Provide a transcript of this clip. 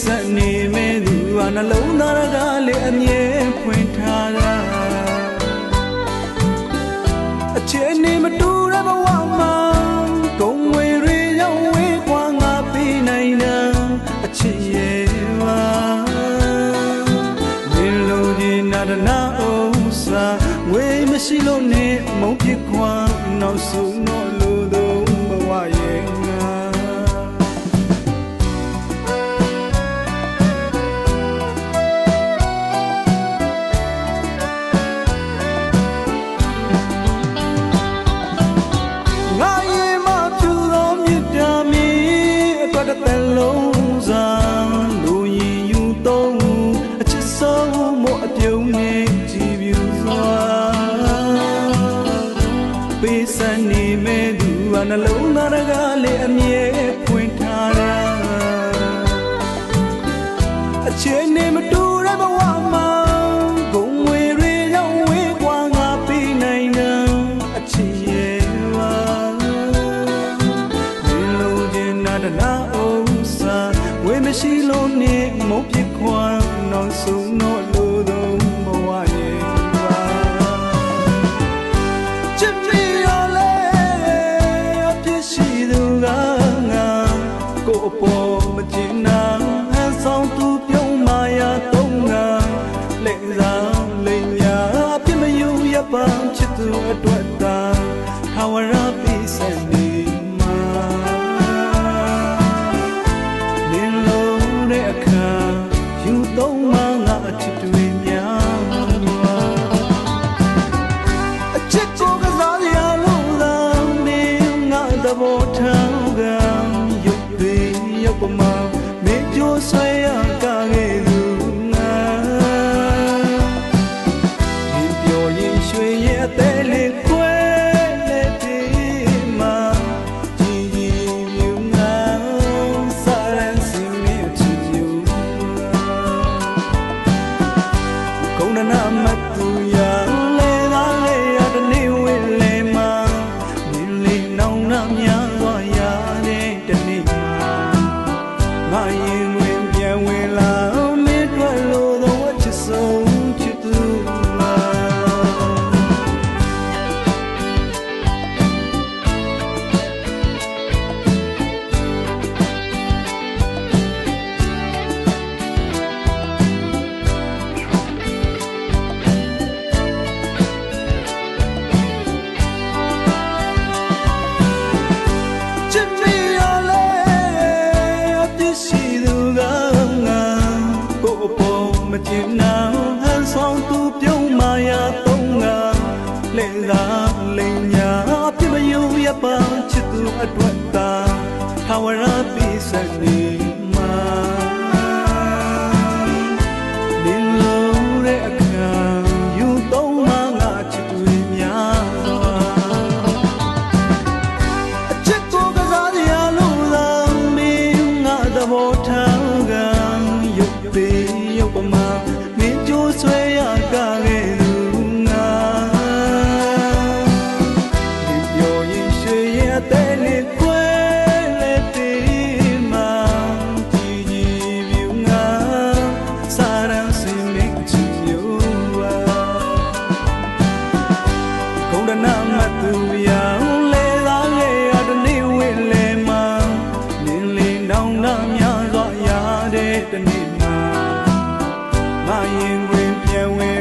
ပေးဆက်နေမဲ့သူဟာနှလုံးသားကလည်းအမြဲဖွင့်ထားတာအခြေအနေမတူတဲ့ဘဝမှာဂုံဝေတွေရောက်ဝေးကွာငါပေးနိုင်တာအချစ်ရဲ့ပါဒီလိုဒီနာဒနာဥစ္စာဝေးမရှိလို့နဲ့မုန်းဖြစ်ခွာနောက်ဆုံးတော့လူသုံးဘဝရဲ့ နှလုံးသားကလည်းအမြဲဖွင့်ထားတာအခြေအနေမတူတဲ့ဘဝမှာဂုံဝေတွေရောက်ဝေးကွာငါပေးနိုင်တာအချစ်ရဲ့ပါဒီလိုချင်နာတနာဥစ္စာဝေမရှိလို့နေမုန်းဖြစ်ခွာနောက်ဆုံး မကျင်နာဟန်ဆောင်သူပြုံးမာယာသုံးငါလက်စားလိမ်ညာအပြစ်မယူရပါချစ်သူအတွက်သာထာဝရ ကု လေသာ where